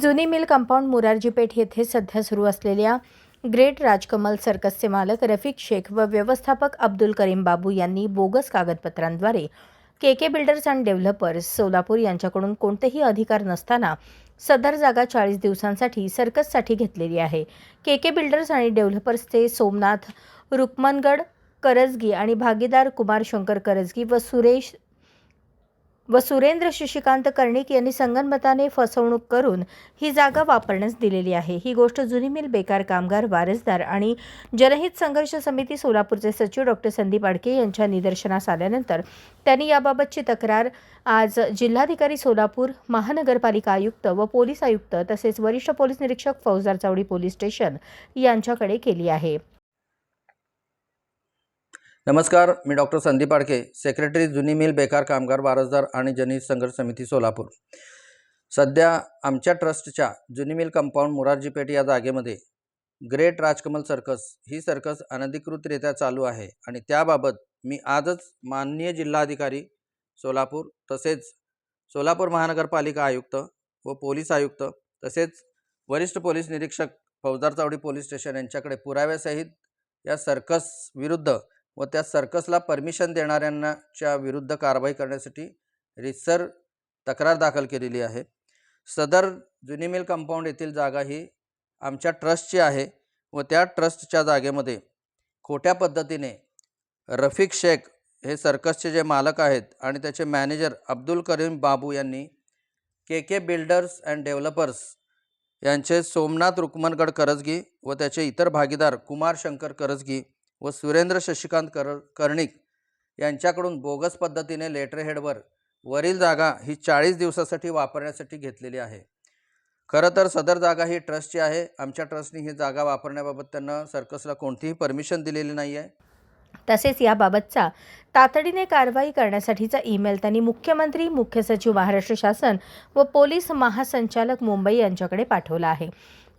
जुनी mill compound Murarjipeth येथे सध्या सुरू असलेल्या ग्रेट राजकमल सर्कसचे मालक रफिक शेख व व्यवस्थापक अब्दुल करीम बाबू यांनी bogus कागदपत्रांद्वारे K K builders and developers Solapur यांच्याकडून कोणतेही अधिकार नसताना सदर जागा चाळीस दिवसांसाठी सर्कससाठी घेतलेली आहे. के के बिल्डर्स आणि डेव्हलपर्सचे सोमनाथ रुक्मनगड करजगी आणि भागीदार कुमार शंकर करजगी व सुरेश व सुरेंद्र शशिकांत कर्णिक यांनी संगनमताने फसवणूक करून ही जागा वापरण्यास दिलेली आहे. ही गोष्ट जुनी मिल बेकार कामगार वारसदार आणि जनहित संघर्ष समिती सोलापूरचे सचिव डॉक्टर संदीप आडके यांच्या निदर्शनास आल्यानंतर त्यांनी याबाबतची तक्रार आज जिल्हाधिकारी सोलापूर महानगरपालिका आयुक्त व पोलीस आयुक्त तसेच वरिष्ठ पोलीस निरीक्षक फौजदार चावडी पोलीस स्टेशन यांच्याकडे केली आहे. नमस्कार मी डॉक्टर संदीप आडके सेक्रेटरी जुनी मिल बेकार कामगार वारसदार आणि जनित संघर्ष समिती सोलापूर. सध्या आमच्या ट्रस्टच्या जुनी मिल कंपाऊंड मुरारजीपेठ या जागेमध्ये ग्रेट राजकमल सर्कस ही सर्कस अनधिकृतरित्या चालू आहे आणि त्याबाबत मी आजच माननीय जिल्हाधिकारी सोलापूर तसेच सोलापूर महानगरपालिका आयुक्त व पोलीस आयुक्त तसेच वरिष्ठ पोलीस निरीक्षक फौजदार चावडी पोलीस स्टेशन यांच्याकडे पुराव्यासहित या सर्कस विरुद्ध व त्या सर्कसला परमिशन देणाऱ्यांनाच्या विरुद्ध कारवाई करण्यासाठी रितसर तक्रार दाखल केलेली आहे. सदर जुनी मिल कंपाऊंड येथील जागा ही आमच्या ट्रस्टची आहे व त्या ट्रस्टच्या जागेमध्ये खोट्या पद्धतीने रफिक शेख हे सर्कसचे जे मालक आहेत आणि त्याचे मॅनेजर अब्दुल करीम बाबू यांनी K K builders and developers यांचे सोमनाथ रुक्मनगड करजगी व त्याचे इतर भागीदार कुमार शंकर करजगी व सुरेंद्र शशिकांत कर कर्णिक यांच्याकडून बोगस पद्धतीने लेटरहेडवर वरील जागा ही चाळीस दिवसासाठी वापरण्यासाठी घेतलेली आहे. खरं तर सदर जागा ही ट्रस्टची आहे. आमच्या ट्रस्टने ही जागा वापरण्याबाबत त्यांना सर्कसला कोणतीही परमिशन दिलेली नाही आहे. तसेच याबाबतचा तातडीने कारवाई करण्यासाठीचा ईमेल त्यांनी मुख्यमंत्री मुख्य सचिव महाराष्ट्र शासन व पोलीस महासंचालक मुंबई यांच्याकडे पाठवला आहे.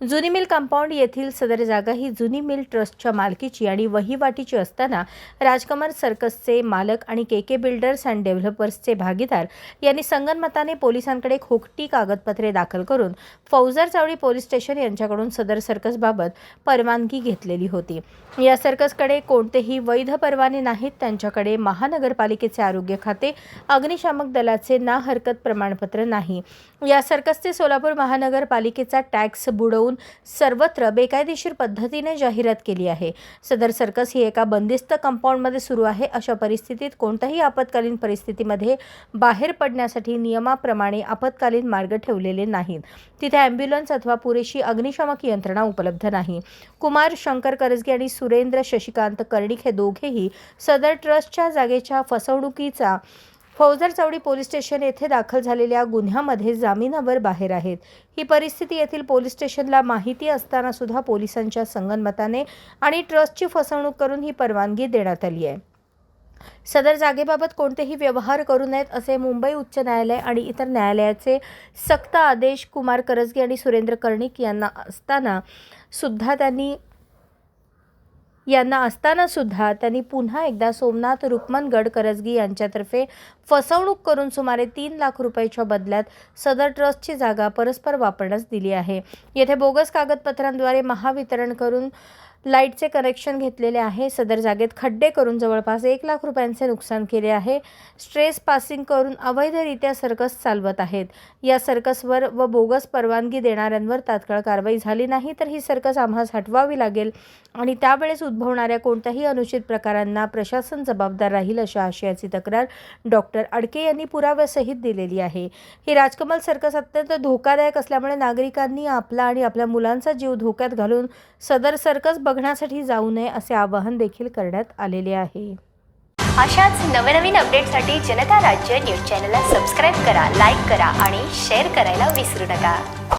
जुनी मिल कंपाऊंड येथील सदर जागा ही जुनी मिल ट्रस्टच्या मालकीची आणि वहिवाटीची असताना राजकमल सर्कसचे मालक आणि के के बिल्डर्स अँड डेव्हलपर्सचे भागीदार यांनी संगनमताने पोलिसांकडे खोकटी कागदपत्रे दाखल करून फौजदार चावडी पोलीस स्टेशन यांच्याकडून सदर सर्कसबाबत परवानगी घेतलेली होती. या सर्कसकडे कोणतेही वैध परवाने नाहीत. त्यांच्याकडे महानगरपालिकेचे आरोग्य खाते अग्निशामक दलाचे ना हरकत प्रमाणपत्र नाही. या सर्कसचे सोलापूर महानगरपालिकेचा टॅक्स बुडवून सर्वत्र बेकायदेशीर पद्धतीने जाहिरात केली आहे. सदर सर्कस ही एका बंदिस्त कंपाऊंडमध्ये सुरू आहे. अशा परिस्थितीत कोणत्याही आपत्कालीन परिस्थितीमध्ये बाहेर पडण्यासाठी नियमाप्रमाणे आपत्कालीन मार्ग ठेवलेले नाहीत. तिथे ॲम्ब्युलन्स अथवा पुरेशी अग्निशामक यंत्रणा उपलब्ध नाही. कुमार शंकर करजगे आणि सुरेंद्र शशिकांत कर्णिक हे दोघेही सदर ट्रस्टच्या जागेच्या फसवणुकीचा फौजदार चौडी पोलीस स्टेशन येथे दाखल झालेल्या गुन्ह्यामध्ये जामिनावर बाहेर आहेत. ही परिस्थिती येथील पोलीस स्टेशनला माहिती असताना सुद्धा पोलिसांच्या संगनमताने आणि ट्रस्टची फसवणूक करून ही परवानगी देण्यात आली आहे. सदर जागेबाबत कोणतेही व्यवहार करू नयेत असे मुंबई उच्च न्यायालय आणि इतर न्यायालयाचे सक्त आदेश कुमार करजगे आणि सुरेंद्र कर्णिक यांना असताना सुद्धा त्यांनी यांना असतानासुद्धा त्यांनी पुन्हा एकदा सोमनाथ रुक्मनगड करजगी यांच्यातर्फे फसवणूक करून सुमारे तीन लाख रुपयाच्या बदल्यात सदर ट्रस्टची जागा परस्पर वापरण्यास दिली आहे. येथे बोगस कागदपत्रांद्वारे महावितरण करून लाईटचे कनेक्शन घेतलेले आहे. सदर जागेत खड्डे करून जवळपास एक लाख रुपयांचे नुकसान केले आहे. स्ट्रेस पासिंग करून अवैधरित्या सर्कस चालवत आहेत. या सर्कसवर व बोगस परवानगी देणाऱ्यांवर तात्काळ कारवाई झाली नाही तर ही सर्कस आम्हास हटवावी लागेल आणि त्यावेळेस उद्भवणाऱ्या कोणत्याही अनुचित प्रकारांना प्रशासन जबाबदार राहील अशा आशयाची तक्रार डॉक्टर अडके यांनी पुराव्यासहित दिलेली आहे. हे राजकमल सर्कस अत्यंत धोकादायक असल्यामुळे नागरिकांनी आपला आणि आपल्या मुलांचा जीव धोक्यात घालून सदर सर्कस बघण्यासाठी जाऊ नये असे आवाहन देखील करण्यात आलेले आहे. अशाच नवनवीन अपडेटसाठी जनता राज्य न्यूज चॅनलला सबस्क्राईब करा लाईक करा आणि शेअर करायला विसरू नका.